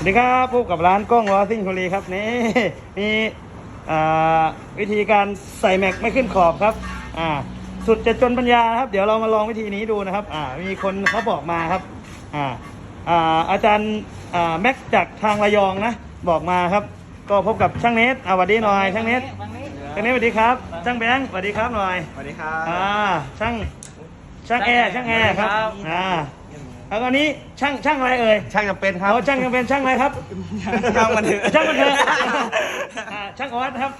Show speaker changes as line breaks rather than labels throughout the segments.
สวัสดีครับพบกับร้านกล้องวอซิ่งโคลีครับนี่มีอ่าวิธีการใส่แม็กไม่ขึ้นขอบครับอ่าสุดจะจนปัญญานะครับ เดี๋ยวเรามาลองวิธีนี้ดูนะครับอ่ามีคนเขาบอกมาครับอ่าอ่าอาจารย์อ่าแม็กจากทางระยองนะบอกมาครับ ก็พบกับช่างเนสอ่าสวัสดีหน่อยช่างเนสช่างเนสสวัสดีครับช่างแบงค์สวัสดีครับหน่อย
สวัสดีครับ
อ่าช่างช่างแอร์ช่างแอร์ครับ
ครับ
อ่า แล้วก็นี้ช่างช่างอะไรเอ่ย
ช่างจำเป็นครับ
เอาช่างยังเป็นช่างอะไรครับ
ช่างมันเถอะ
ช่างมันเถอะอ่าช่างออสครับ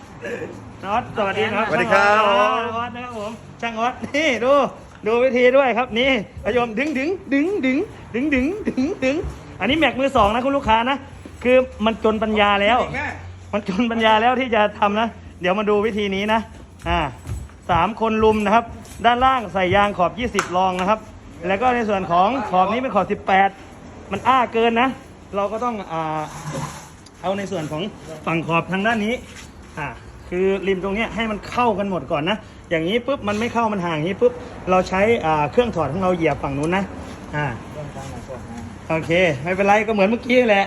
ออสสวัสดีนะครับ
สวัสดีครับ
ช่างออสออสนะครับผมช่างออสนี่ดูดูวิธีด้วยครับนี่พยมดึงดึงดึงดึงดึงดึงดึงดึงอันนี้แม็กมือสองนะคุณลูกค้านะคือมันจนปัญญาแล้ว มันจนปัญญาแล้วที่จะทำนะ เดี๋ยวมาดูวิธีนี้นะ อ่าสามคนลุมนะครับ ด้านล่างใส่ยางขอบ 20 รองนะครับ แล้วก็ในส่วนของขอบนี้เป็นขอบ 18 มันอ้าเกินนะ เราก็ต้องอ่าเอาในส่วนของฝั่งขอบทางด้านนี้อ่าคือริมตรงนี้ให้มันเข้ากันหมดก่อนนะ อย่างนี้ปุ๊บมันไม่เข้ามันห่างงนี้ปุ๊บเราใช้อ่าเครื่องถอดของเราเหยียบฝั่งนู้นนะอ่าโอเค ไม่เป็นไรก็เหมือนเมื่อกี้แหละ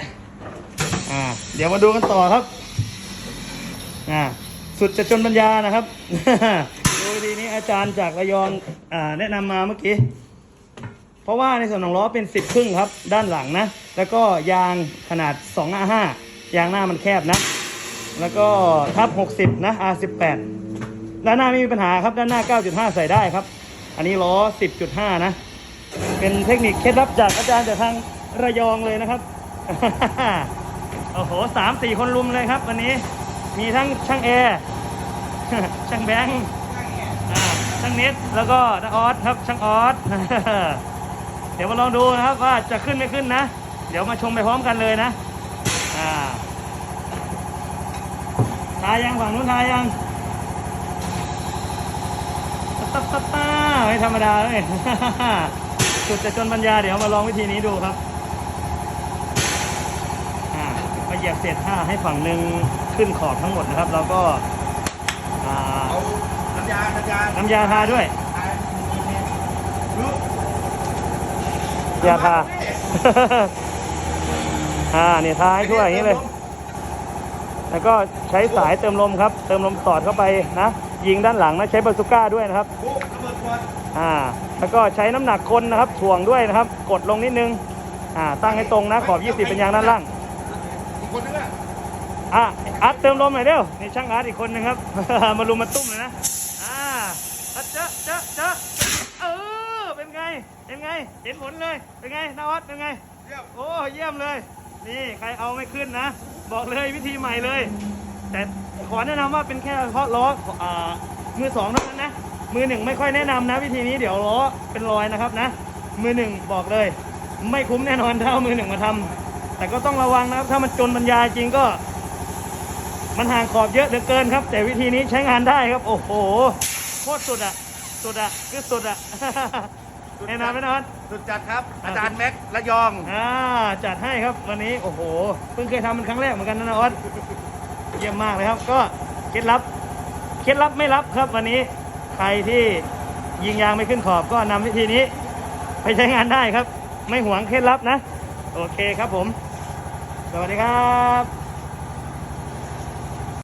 อ่าเดี๋ยวมาดูกันต่อครับอ่าสุดจะจนปัญญานะครับดูดีนี้อาจารย์จากระยองอ่าแนะนำมาเมื่อกี้ เพราะว่าในส่วนของล้อเป็น 10 ครึ่งครับ ด้านหลังนะ แล้วก็ยางขนาด2หน้า5ยางหน้ามันแคบนะ แล้วก็ทับ 60 นะ R18 ด้านหน้าไม่มีปัญหาครับ ด้านหน้า 9.5 ใส่ได้ครับ อันนี้ล้อ 10.5 นะ เป็นเทคนิคเคล็ดลับจากอาจารย์จากทางระยองเลยนะครับ โอ้โหสามสี่คนลุมเลยครับ วันนี้ มีทั้งช่างแอร์ ช่างแบงค์ช่างเน็ตแล้วก็น้าออสครับ ช่างออส เดี๋ยวมาลองดูนะครับว่าจะขึ้นไม่ขึ้นนะ เดี๋ยวมาชมไปพร้อมกันเลยนะอ่าทายังฝั่งนู้นทายังตตตตาไม่ธรรมดาเลยสุดจะจนปัญญาเดี๋ยวมาลองวิธีนี้ดูครับอ่าเหยียบเศษผ้าให้ฝั่งหนึ่งขึ้นขอบทั้งหมดนะครับ แล้วก็อ่า
เอาน้ำยาน้ำยา
น้ำยาทาด้วย
ลูก
ยาทา อ่าเนี่ยทาให้ทั่วอย่างนี้เลย แล้วก็ใช้สายเติมลมครับ เติมลมสอดเข้าไปนะ ยิงด้านหลังนะใช้บาซูก้าด้วยนะครับ
ปุ๊บระเบิดก่อน
อ่า แล้วก็ใช้น้ำหนักคนนะครับ ถ่วงด้วยนะครับ กดลงนิดนึง อ่า ตั้งให้ตรงนะ ขอบ 20 เป็นยางด้านล่าง
อีกคนนึงอะ
อะอาร์ตเติมลมหน่อยเร็วนี่ช่างอาร์ตอีกคนนึงครับ มารุมมาตุ้มเลยนะอ่าอะเจ๊ะเจ๊ะเจ๊ะเออ เป็นไง เป็นไงเห็นผลเลย เป็นไงนวัดเป็นไง
เยี่ยม
โอ้ เยี่ยมเลย นี่ใครเอาไม่ขึ้นนะ บอกเลยวิธีใหม่เลย แต่ขอแนะนำว่าเป็นแค่เฉพาะล้ออ่ามือสองเท่านั้นนะ มือหนึ่งไม่ค่อยแนะนำนะ วิธีนี้เดี๋ยวล้อเป็นรอยนะครับนะ มือหนึ่งบอกเลย ไม่คุ้มแน่นอนถ้าเอามือหนึ่งมาทำแต่ก็ต้องระวังนะครับ ถ้ามันจนบรรยายจริงก็ มันห่างขอบเยอะเหลือเกินครับ แต่วิธีนี้ใช้งานได้ครับ โอ้โหโคตรสุดอะสุดอะคือสุดอะ แน่นอนไหมนอน
สุดจัดครับ อาจารย์แม็กระยอง
อ่าจัดให้ครับวันนี้โอ้โห เพิ่งเคยทำเป็นครั้งแรกเหมือนกันนะนะออสเยี่ยมมากเลยครับ ก็เคล็ดลับเคล็ดลับไม่ลับครับวันนี้ใครที่ยิงยางไม่ขึ้นขอบก็นำวิธีนี้ ไปใช้งานได้ครับ ไม่หวงเคล็ดลับนะ โอเคครับผม สวัสดีครับ